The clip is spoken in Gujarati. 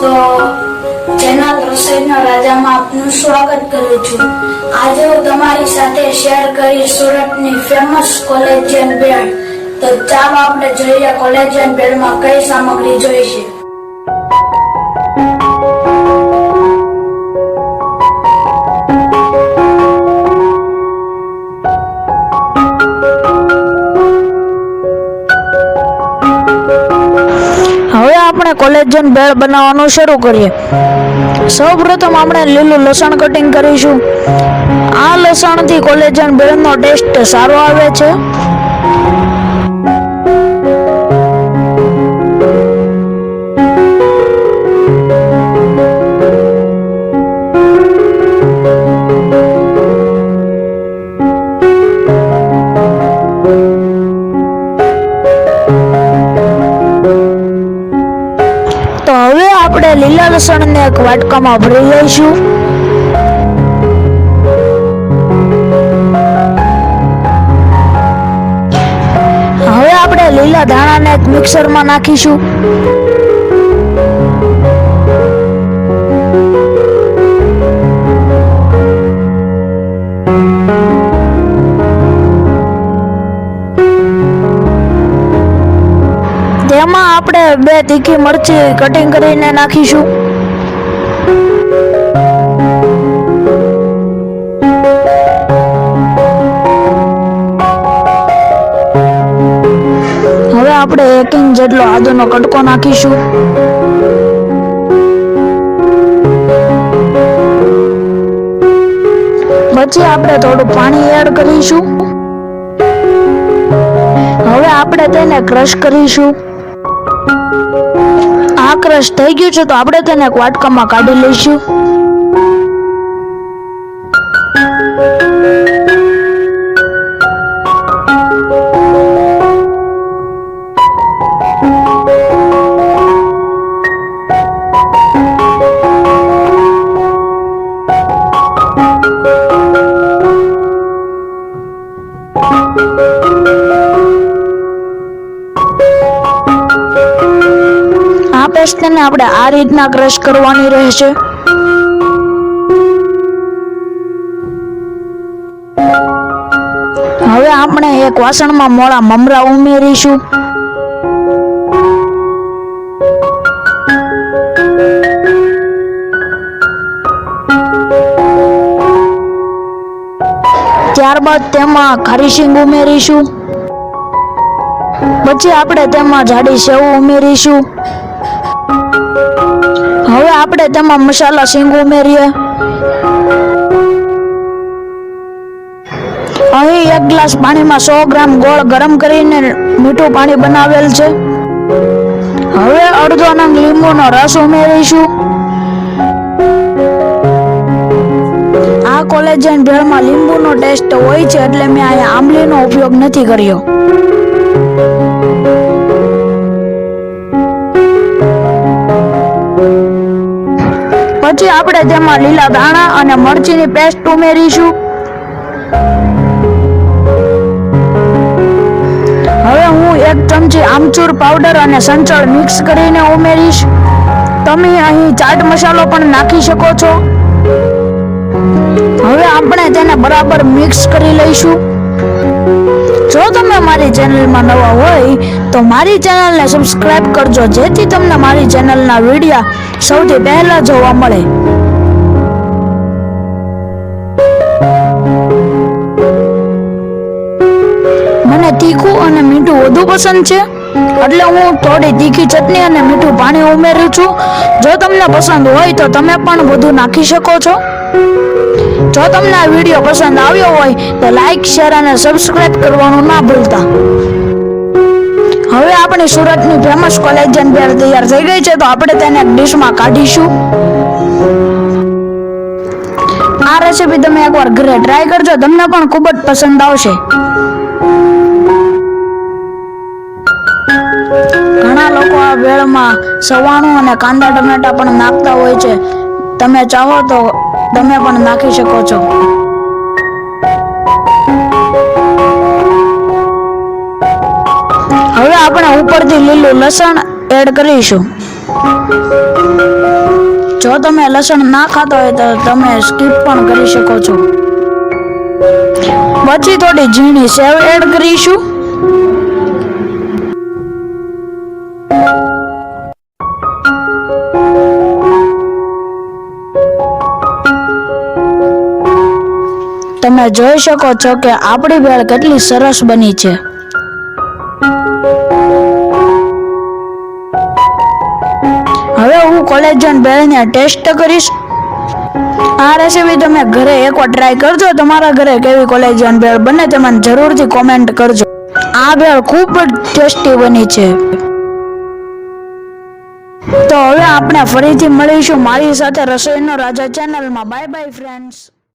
તો ચેનલ રસોઈના રાજામાં આપનું સ્વાગત કરું છું. આજે હું તમારી સાથે શેર કરીશ સુરતની ફેમસ કોલેજિયન બેડ તો ચાલો આપણે જોઈએ કોલેજિયન ભેળમાં કઈ સામગ્રી જોઈશે આપણે કોલેજન બેડ બનાવવાનું શરૂ કરીએ. સૌપ્રથમ આપણે લીલું લસણ કટિંગ કરીશું. આ લસણથી કોલેજન બેડનો ટેસ્ટ સારો આવે છે. લસણને એક વાટકામાં ભરી લઈશું હવે આપણે લીલા ધાણાને એક મિક્સરમાં નાખીશું. તેમાં આપણે બે તીખી મરચી કટિંગ કરીને નાખીશું. હવે આપણે એક ઇંચ જેટલો આદુનો કટકો નાખીશું. પછી આપણે થોડું પાણી એડ કરીશું. હવે આપણે તેને ક્રશ કરીશું. આ થઈ ગયું છે તો આપણે તેને એક વાટકામાં કાઢી લઈશું. પેસ્ટને આપણે આ રીતના ક્રશ કરવાની રહેશે. હવે આપણે એક વાસણમાં મોળા મમરા ઉમેરીશું. ત્યારબાદ તેમાં ખારી ઉમેરીશું. પછી આપણે તેમાં જાડી સેવ ઉમેરીશું. આપણે તેમાં મસાલા સિંગ ઉમેરીએ. અહીં એક ગ્લાસ પાણીમાં સો ગ્રામ ગોળ ગરમ કરીને મીઠું પાણી બનાવેલ છે. હવે અડધો નંગ લીંબુનો રસ ઉમેરીશું. આ કોલેજન ભેળમાં લીંબુનો ટેસ્ટ હોય છે એટલે મેં અહીંયા આંબલીનો ઉપયોગ નથી કર્યો. તેમાં લીલા ધાણા અને મરચીની પેસ્ટ ઉમેરીશું. હવે હું એક ચમચી આમચૂર પાવડર અને સંચળ મિક્સ કરીને ઉમેરીશ. તમે અહીં ચાટ મસાલો પણ નાખી શકો છો. હવે આપણે તેને બરાબર મિક્સ કરી લઈશું. જો તમે મારી ચેનલમાં નવા હોય, તો મારી ચેનલને સબસ્ક્રાઇબ કરજો, જેથી તમને મારી ચેનલના વિડીયા સૌથી પહેલા જોવા મળે. અને મીઠું વધુ પસંદ છે? એટલે હું થોડી તીખી ચટણી અને મીઠું પાણી ઉમેરું છું. જો તમને પસંદ હોય તો તમે પણ વધુ નાખી શકો છો. જો તમને આ વીડિયો પસંદ આવ્યો હોય તો લાઈક, શેર અને સબસ્ક્રાઇબ કરવાનું ના ભૂલતા. હવે આપણી સુરતની ફેમસ કોલેજન ભેળ તૈયાર થઈ ગઈ છે તો આપણે તેને ડીશમાં કાઢીશું. આ રેસીપી તમે એકવાર ઘરે ટ્રાય કરજો, તમને પણ ખૂબ જ પસંદ આવશે. લોકો સવાણું અને કાંદા ટમેટા પણ નાખતા હોય છે. તમે ચાહો તો તમે પણ નાખી શકો છો. હવે આપણે ઉપરથી લીલું લસણ એડ કરીશું. જો તમે લસણ ના ખાતા હોય તો તમે સ્કીપ પણ કરી શકો છો. પછી થોડી ઝીણી સેવ એડ કરીશું. તમે જોઈ શકો છો કે આપણી ભેળ કેટલી સરસ બની છે. હવે હું કોલેજન ભેળને ટેસ્ટ કરીશ. આ રેસીપી તમે ઘરે એકવાર ટ્રાય કરજો. તમારા ઘરે કેવી કોલેજન ભેળ બને તે મને જરૂરથી કોમેન્ટ કરજો. આ ભેળ ખૂબ જ ટેસ્ટી બની છે. તો હવે આપણે ફરીથી મળીશું. મારી સાથે રસોઈનો રાજા ચેનલમાં બાય બાય ફ્રેન્ડ્સ